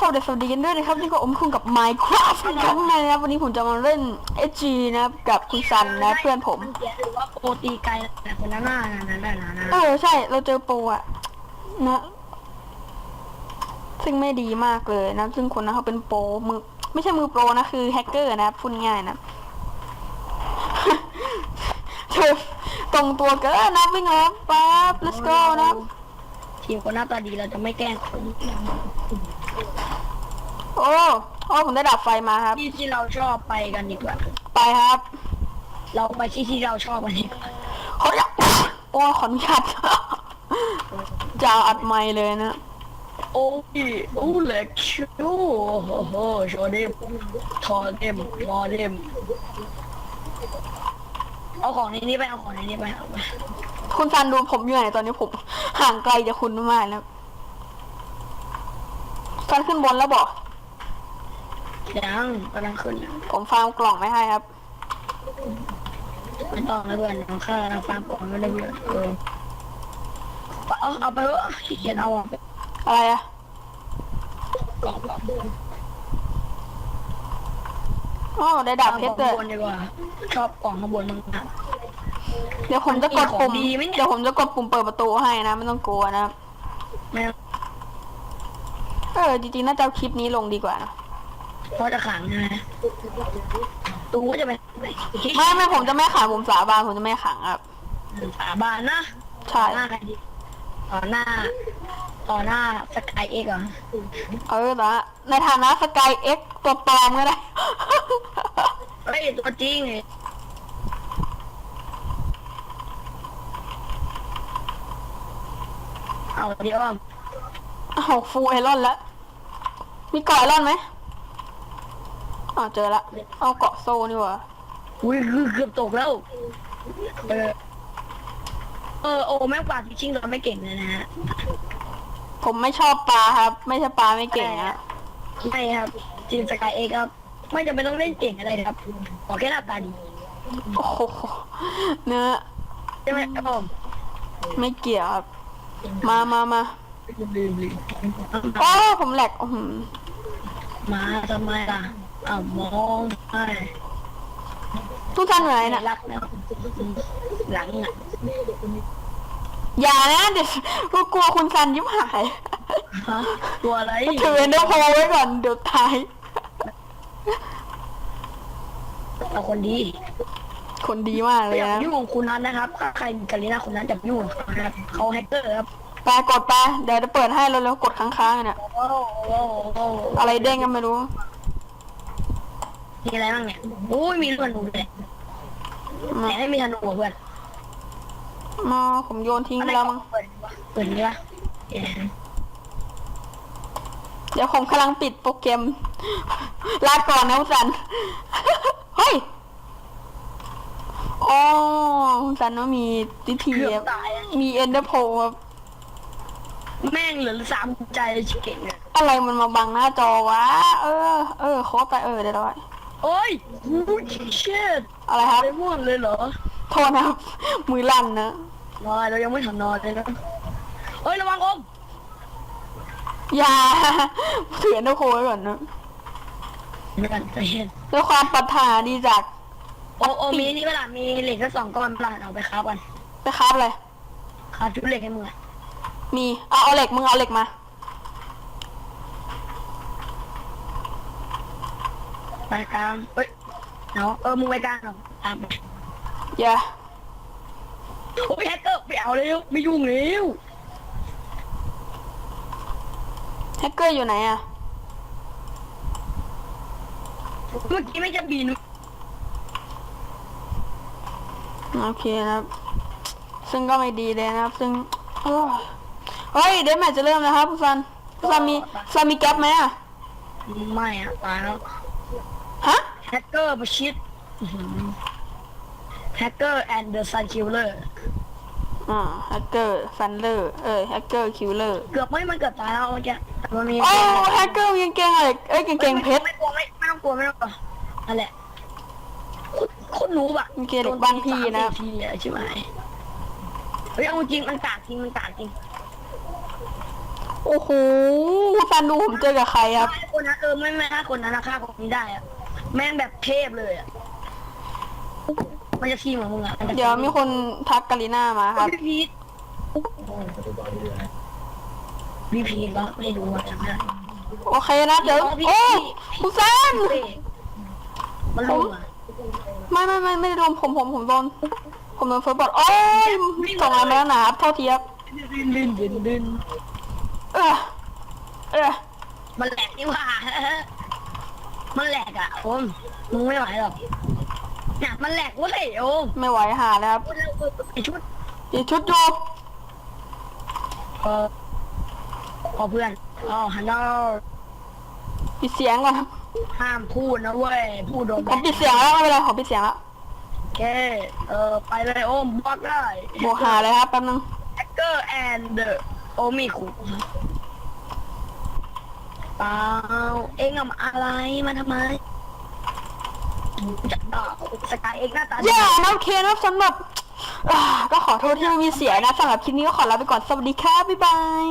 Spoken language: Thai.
สวัสดีสวัสดีกันด้วยนะครับนี่ก็อมคุณกับ Minecraft อีกครั้งหนึงนะครับวันนี้ผมจะมาเล่น SG นะครับกับคุณซันนะเพื่อนผมมันเขียนหรือว่าโปรตีไกลแต่คนนั้นน่านั่นนั่นนั่นนั่นเออใช่เราเจอโปรอะนะซึ่งไม่ดีมากเลยนะ ซึ่งคนนั้นเขาเป็นโปรมือไม่ใช่มือโปรนะคือแฮกเกอร์นะครับพูดง่ายนะเธอตรงตัวเกินนะวิ่งแล้วปั๊บ let's go นะ ทีมคนหน้าตาดีเราจะไม่แกล้งคนโอ้โอ้ผมได้ดับไฟมาครับ ที่ที่เราชอบไปกันดีกว่า ไปครับ เราไปที่ที่เราชอบกันดีกว่าขออนุญาตโอ้ขออนุญาตจะเอาอัดไมค์เลยนะ โอ้ยโอ้เล็กชูโอ้โหโชว์เดมทอเดมมอเดม เอาของในนี้ไปเอาของในนี้ไปเอาไปคุณซันดูผมอยู่ไหนตอนนี้ผม ห่างไกลจากคุณมากแล้วซันขึ้นบนแล้วบอก ยังกำลังขึ้นนะผมฟาร์มกล่องไม่ให้ครับ ไม่ต้องนะเพื่อนเราค่าเราฟาร์มก่อนไม่ได้เพื่อนเออเอาเอาไปเถอะขี้เกียจเอาออกไปอะไรอะกล่องกล่อง อ๋อได้ดาบเพชรเลยข้างบนดีกว่า ชอบกล่องข้างบนมึงนะเดี๋ยวผมจะกดปุ่ม มันมีของดีไหมเนี่ย เดี๋ยวผมจะกดปุ่มเปิดประตูให้นะ ไม่ต้องกลัวนะครับไม่เออ จริงๆ น่าจะเอาคลิปนี้ลงดีกว่านะเพราะจะขังใช่ไหมตูก็จะไปไหนไม่ไม่ผมจะไม่ขังผมสาบานผมจะไม่ขังครับสาบานนะใช่ต่อหน้าใครดี ต่อหน้า ต่อหน้าสกายเอ็กเหรอเออแต่ว่าในฐานะสกายเอ็กตัวปลอมก็ได้ เฮ้ยตัวจริงไงเอาเดี๋ยวอะเอาฟูไอรอนแล้ว มีเกาะไอรอนไหมอ๋อเจอละ เอาเกาะโซ่นี่หว่าอุ้ยคือเกือบตกแล้ว เออ เออโอ้แม่งกวาดพิชชิ่งเราไม่เก่งเลยนะฮะผมไม่ชอบปลาครับ ไม่ใช่ปลาไม่เก่งนะไม่ครับทีมสกายเอ็กครับ ไม่จำเป็นต้องเล่นเก่งอะไรครับขอแค่หน้าตาดีโอ้โหเนื้อใช่ไหมครับผมไม่เกี่ยวครับ มามามาลืมลืมลืมโอ้ผมแหลกอื้อหือมาทำไมล่ะอ้าวมองใช่ทุกท่านอยู่ไหนน่ะรักแล้วหลังอะอย่านะเดี๋ยวกูกลัวคุณซันยิบหายฮะตัวอะไรถือเอนเดอร์โพไว้ก่อนเดี๋ยวตายเอาคนดี คนดีมากเลยอย่านะยุ่งกับคุณนัทนะครับถ้าใครมีกันลีน่าคุณนัทอย่ายุ่งกับเขานะครับเขาแฮกเกอร์ครับไปกดไปเดี๋ยวจะเปิดให้เร็วๆกดค้างๆเนี่ยโอ้โหโอ้โหโอ้โหอะไรเด้งกันไม่รู้ มีอะไรบ้างเนี่ยโอ้ยมีลูกธนูเลยมา แต่ไม่มีธนูอะเพื่อนมาผมโยนทิ้งอะไปไรแล้วก็มั้งเปิดดีวะเปิดดีวะเอ๊ะเดี๋ยวผมกำลังปิดโปรแกรม ลาก่อนนะคุณซัน เฮ้ยอ๋อคุณซันว่ามีวิธีเกืคอรับบตายอะมีเอนเดอร์โพครับแม่งเหลือสามใจเลยชิเก่งเนี่ยอะไรมันมาบังหน้าจอวะ เออ เออโคตรไปเออเดี๋ยวเรา โอ้ยวูดเชิดอะไรครับไม่ม่วงเลยเหรอโทษนะครับ มือลั่นนะนอนเรายังไม่ทันนอนเลยนะเฮ้ยระวังอมอย่าถือเอนเดอร์โพไว้ก่อนนะเพื่อนใจเย็นด้วยความปรารถนาดีจากโอโอมีนี่เวลามีเหล็กแค่สองก้อนเวลาเอาไปค้าบกันไปครับเลยค้าบชุดเหล็กให้มึงอะมีเอาเอาเหล็กมึงเอาเหล็กมา ไปกลางเฮ้ยเนาะเออมึงไปกลางเอาตามไปอย่าโอ้ยแฮกเกอร์ไปเอาเร็วไม่ยุ่งเร็วแฮกเกอร์อยู่ไหนอะเมื่อกี้ไม่จะบินโอเคนะครับ ซึ่งก็ไม่ดีเลยนะครับ ซึ่งโอ้ยเฮ้ยเดยวแมทจะเริ่มแล้วครับคุณซันคุณซันมีซันมีแก๊ปไหมอะไม่อะตายแล้ว ฮะแฮกเกอร์ประชิดแฮกเกอร์แอนด์เดอะซันคิลเลอร์อ่าแฮกเกอร์ซันเลอร์เออแฮกเกอร์คิวเลอร์เกือบไม่มันเกือบตายแล้วเมื่อกี้แต่มันมีโอ้แฮกเกอร์ยังเก่งอะไรเอ้ยเก่งๆเพชรไม่กลัวไม่ไม่ต้องกลัวไม่ต้องกลัวนั่นแหละโคนหนูแบบเมื่อกี้เด็กบ้านพี่นะทีอะใช่ไหมเฮ้ยเอาจริงมันกากจริงมันกากจริงโอ้โห ซันดูผมเจอกับใครครับไอ้คนนั้นเออไม่ไม่ถ้าคนนั้นนะฆ่าคนนี้ได้อะแม่งแบบเทพเลยอะมันจะทีมของมึงอะนจะเดี๋ยวมีคนทักกาลิน่ามาครับ พี่พีทพี่พีทก็ไม่รู้ว่าจำได้โอเคนะเดี๋ยวโอ้คุณซันเฮ้ยมันลงอะไม่ไม่ไม่ไม่ได้โดนผมผมผมโดนผมโดนเฟิร์สบอทโอ้ยส่งอะไรมาแล้วนะครับเท่าเทียบ ดินดินดินดินเออ เออมันแหลกนี่หว่า มันแหลกอะโอมมึงไม่ไหวหรอกเนี่ยมันแหลกเว้ยโอมไม่ไหวหาแล้วครับพูดแล้วไอชุดเดี๋ยวชุดอยู่เออพอเพื่อนอ๋อฮัลโหลปิดเสียงก่อนครับห้ามพูดนะเว้ย พูดโดนผมปิดเสียงแล้วไม่เป็นไรผมปิดเสียงแล้วโอเค เออไปเลยโอมบอกได้ บวกหาเลยครับแป๊บนึงแฮกเกอร์แอนเดอโอมีคุ เปล่า เอ็งเอามาอะไรมาทำไมจะต่อสกายเองหน้าตาดี แย่นะโอเคนะสำหรับอ่าก็ขอโทษที่ม่มีเสียงนะสำหรับคลิปนี้ก็ขอลาไปก่อนสวัสดีครับบ๊ายบาย